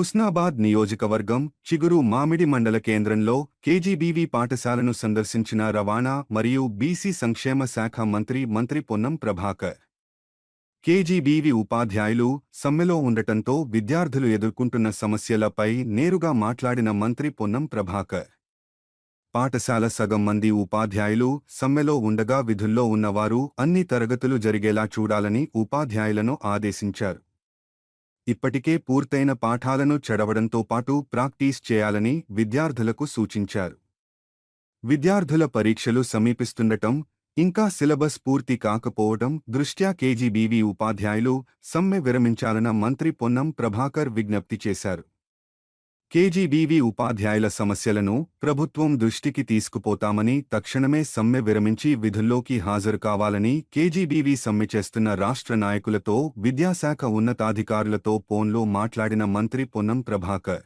హుస్నాబాద్ నియోజకవర్గం చిగురు మామిడి మండల కేంద్రంలో కేజీబీవీ పాఠశాలను సందర్శించిన రవాణా మరియు బీసీ సంక్షేమ శాఖ మంత్రి మంత్రి పొన్నం ప్రభాకర్. కేజీబీవీ ఉపాధ్యాయులు సమ్మెలో ఉండటంతో విద్యార్థులు ఎదుర్కొంటున్న సమస్యలపై నేరుగా మాట్లాడిన మంత్రి పొన్నం ప్రభాకర్. పాఠశాల సగం మంది ఉపాధ్యాయులు సమ్మెలో ఉండగా విధుల్లో ఉన్నవారు అన్ని తరగతులు జరిగేలా చూడాలని ఉపాధ్యాయులను ఆదేశించారు. ఇప్పటికే పూర్తయిన పాఠాలను చదవడంతో పాటు ప్రాక్టీస్ చేయాలని విద్యార్థులకు సూచించారు. విద్యార్థుల పరీక్షలు సమీపిస్తుండటం ఇంకా సిలబస్ పూర్తి కాకపోవడం దృష్ట్యా కేజీబీవీ ఉపాధ్యాయులు సమ్మె విరమించాలన్న మంత్రి పొన్నం ప్రభాకర్ విజ్ఞప్తి చేశారు. కేజీబీవీ ఉపాధ్యాయుల సమస్యలను ప్రభుత్వం దృష్టికి తీసుకుపోతామని తక్షణమే సమ్మె విరమించి విధుల్లోకి హాజరు కావాలని కేజీబీవీ సమ్మె చేస్తున్న రాష్ట్ర నాయకులతో విద్యాశాఖ ఉన్నతాధికారులతో ఫోన్లో మాట్లాడిన మంత్రి పొన్నం ప్రభాకర్.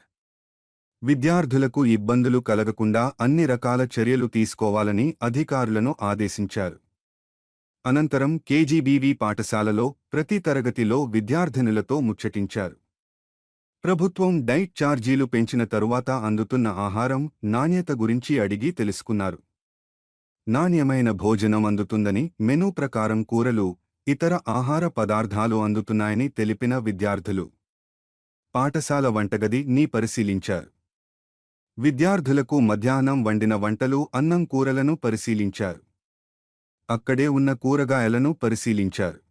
విద్యార్థులకు ఇబ్బందులు కలగకుండా అన్ని రకాల చర్యలు తీసుకోవాలని అధికారులను ఆదేశించారు. అనంతరం కేజీబీవీ పాఠశాలలో ప్రతి తరగతిలో విద్యార్థినులతో ముచ్చటించారు. ప్రభుత్వం డైట్ ఛార్జీలు పెంచిన తరువాత అందుతున్న ఆహారం నాణ్యత గురించి అడిగి తెలుసుకున్నారు. నాణ్యమైన భోజనం అందుతుందని మెనూ ప్రకారం కూరలు ఇతర ఆహార పదార్థాలు అందుతున్నాయని తెలిపిన విద్యార్థులు. పాఠశాల వంటగది ని పరిశీలించారు. విద్యార్థులకు మధ్యాహ్నం వండిన వంటలు అన్నం కూరలను పరిశీలించారు. అక్కడే ఉన్న కూరగాయలను పరిశీలించారు.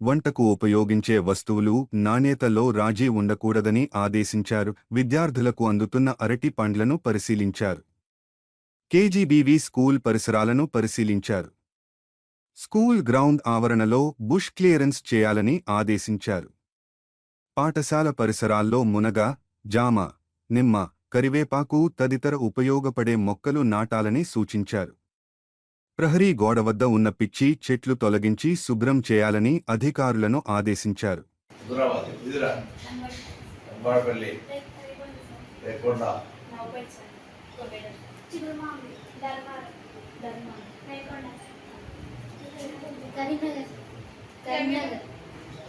వంటకు ఉపయోగించే వస్తువులు నాణ్యతలో రాజీ ఉండకూడదని ఆదేశించారు. విద్యార్థులకు అందుతున్న అరటి పండ్లను పరిశీలించారు. కేజీబీవీ స్కూల్ పరిసరాలను పరిశీలించారు. స్కూల్ గ్రౌండ్ ఆవరణలో బుష్ క్లియరెన్స్ చేయాలని ఆదేశించారు. పాఠశాల పరిసరాల్లో మునగ జామ నిమ్మ కరివేపాకు తదితర ఉపయోగపడే మొక్కలు నాటాలని సూచించారు. ప్రహరీ గోడ వద్ద ఉన్న పిచ్చి చెట్లు తొలగించి శుభ్రం చేయాలని అధికారులను ఆదేశించారు. కరీంనగర్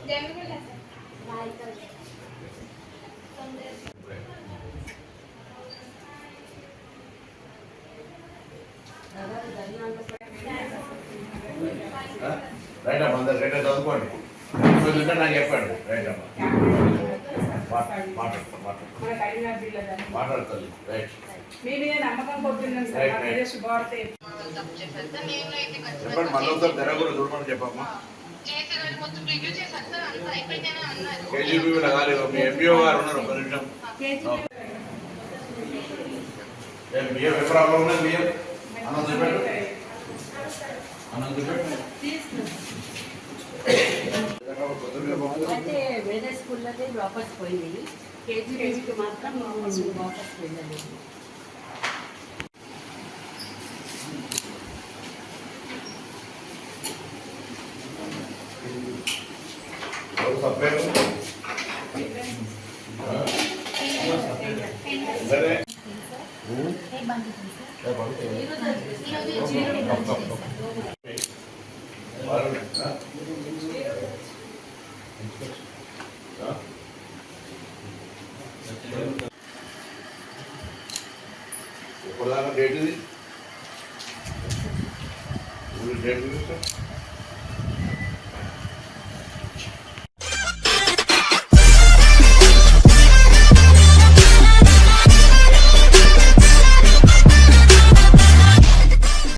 కరీంనగర్ రైట్ అమ్మా అందరు రైట్ చదువుకోండి. ఉంటే నాకు చెప్పండి. రైట్ అమ్మా. మాట్లాడుతుంది రైట్ మీ మా చెప్పండి మళ్ళీ ఒకసారి కూడా చూడమని చెప్పమ్మా. మీ ఎంపీఓ గారు ఉన్నారు ఒక నిమిషం. ఏం బియ్యం ఏ ప్రాబ్లం ఉన్నది బియ్యం అన్నం చూపెట్టు అయితే వేరే స్కూల్లోనే వాపస్ పోయింది కేజీకి మాత్రం వాపస్ వెళ్ళలేదు ఎవరు సభ్యులు సరే ఎప్పుడు దాకా డేట్ ఇది? డేట్ చూస్తే